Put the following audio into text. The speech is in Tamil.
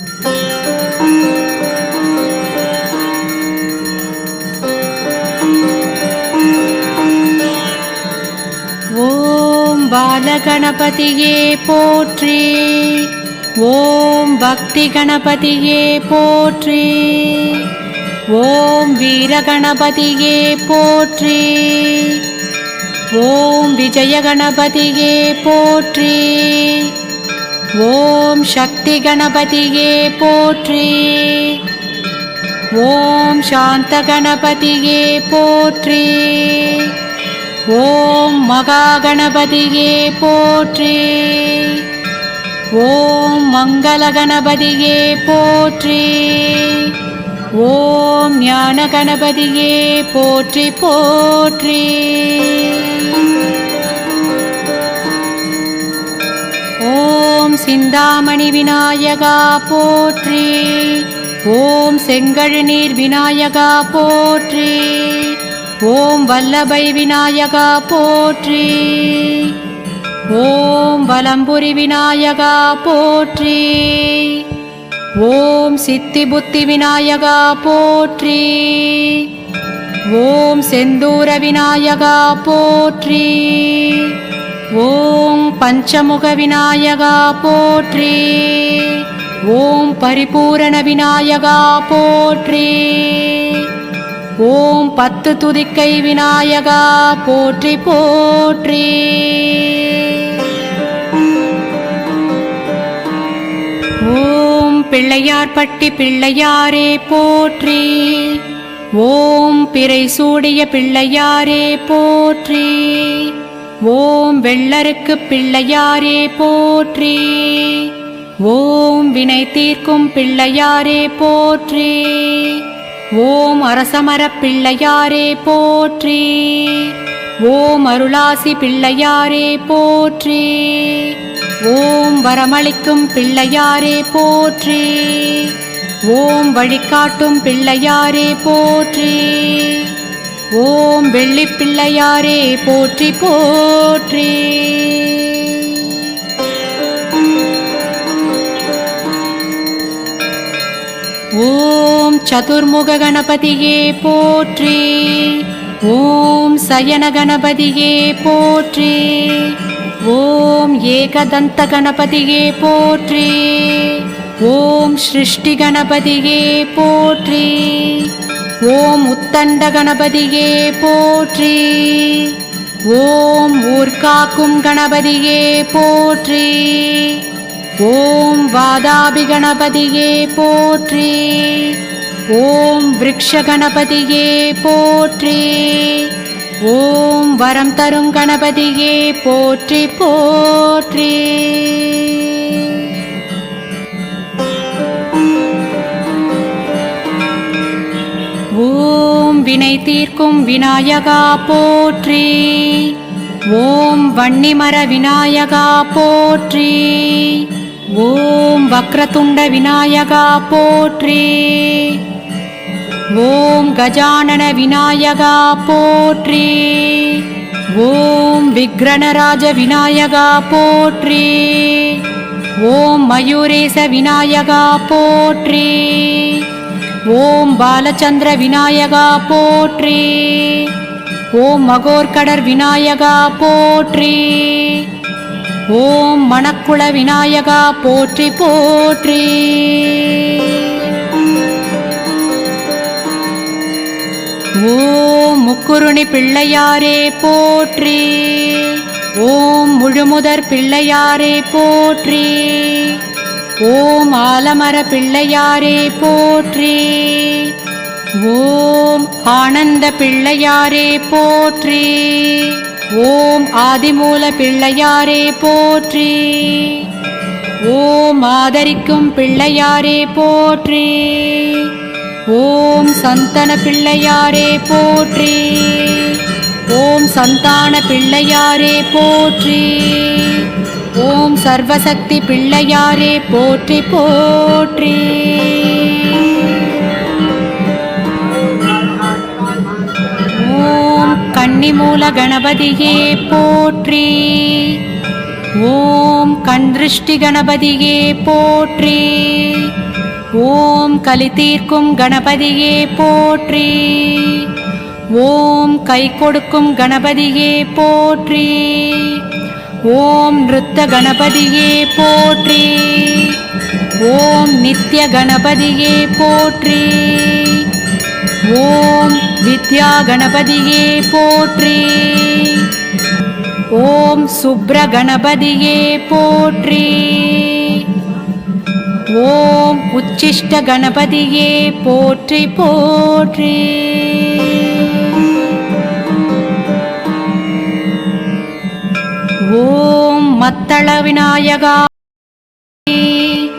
ஓம் பாலகணபதியே போற்றி. ஓம் பக்தி கணபதியே போற்றி. ஓம் வீரகணபதியே போற்றி. ஓம் விஜய கணபதியே போற்றி. ஓம் சக்தி கணபதியே போற்றி. ஓம் சாந்த கணபதியே போற்றி. ஓம் மகா கணபதியே போற்றி. ஓம் மங்கள கணபதியே போற்றி. ஓம் ஞான கணபதியே போற்றி போற்றி. சிந்தாமணி விநாயகா போற்றி. ஓம் செங்கழுநீர் விநாயகா போற்றி. ஓம் வல்லபை விநாயகா போற்றி. ஓம் வலம்புரி விநாயகா போற்றி. ஓம் சித்தி புத்தி விநாயகா போற்றி. ஓம் செந்தூர விநாயகா போற்றி. ஓம் பஞ்சமுக விநாயகா போற்றி. ஓம் பரிபூரண விநாயகா போற்றி. ஓம் பத்து துதிக்கை விநாயகா போற்றி போற்றி. ஓம் பிள்ளையார்பட்டி பிள்ளையாரே போற்றி. ஓம் பிறை சூடிய பிள்ளையாரே போற்றி. ஓம் வெள்ளருக்கு பிள்ளையாரே போற்றி. ஓம் வினை தீர்க்கும் பிள்ளையாரே போற்றி. ஓம் அரசமரப் பிள்ளையாரே போற்றி. ஓம் அருளாசி பிள்ளையாரே போற்றி. ஓம் வரமளிக்கும் பிள்ளையாரே போற்றி. ஓம் வழிகாட்டும் பிள்ளையாரே போற்றி. ஓம் வெள்ளிப் பிள்ளையாரே போற்றி போற்றி. ஓம் சதுர்முக கணபதியே போற்றி. ஓம் சயன கணபதியே போற்றி. ஓம் ஏகதந்த கணபதியே போற்றி. ஓம் சிருஷ்டி கணபதியே போற்றி. ஓம் உத்தண்ட கணபதியே போற்றி. ஓம் ஊர்காக்கும் கணபதியே போற்றி. ஓம் வாதாபி கணபதியே போற்றி. ஓம் விரக்ஷ கணபதியே போற்றி. ஓம் வரம் தரும் கணபதியே போற்றி போற்றி. வினை தீர்க்கும் விநாயகா போற்றி. ஓம் வன்னிமர விநாயகா போற்றி. ஓம் வக்ரதுண்ட விநாயகா போற்றி. ஓம் கஜானன விநாயகா போற்றி. ஓம் விக்ரணராஜ விநாயகா போற்றி. ஓம் மயூரேச விநாயகா போற்றி. ஓம் பாலச்சந்திர விநாயகா போற்றி. ஓம் மகோர்கடர் விநாயகா போற்றி. ஓம் மணக்குள விநாயகா போற்றி போற்றி. ஓம் முக்குருணி பிள்ளையாரே போற்றி. ஓம் முழுமுதற் பிள்ளையாரே போற்றி. ஓம் ஆலமர பிள்ளையாரே போற்றி. ஓம் ஆனந்த பிள்ளையாரே போற்றி. ஓம் ஆதிமூல பிள்ளையாரே போற்றி. ஓம் ஆதரிக்கும் பிள்ளையாரே போற்றி. ஓம் சந்தன பிள்ளையாரே போற்றி. ஓம் சந்தான பிள்ளையாரே போற்றி. சர்வசக்தி பிள்ளையாரே போற்றி போற்றி. ஓம் கன்னிமூல கணபதியே போற்றி. ஓம் கண்திருஷ்டி கணபதியே போற்றி. ஓம் கலி தீர்க்கும் கணபதியே போற்றி. ஓம் கை கொடுக்கும் கணபதியே போற்றி. ஓம் நிருத்த கணபதியே போற்றி. ஓம் நித்ய கணபதியே போற்றி. ஓம் வித்யா கணபதியே போற்றி. ஓம் சுப்ர கணபதியே போற்றி. ஓம் உச்சிஷ்ட கணபதியே போற்றி போற்றி. ஓம் மத்தள விநாயகா.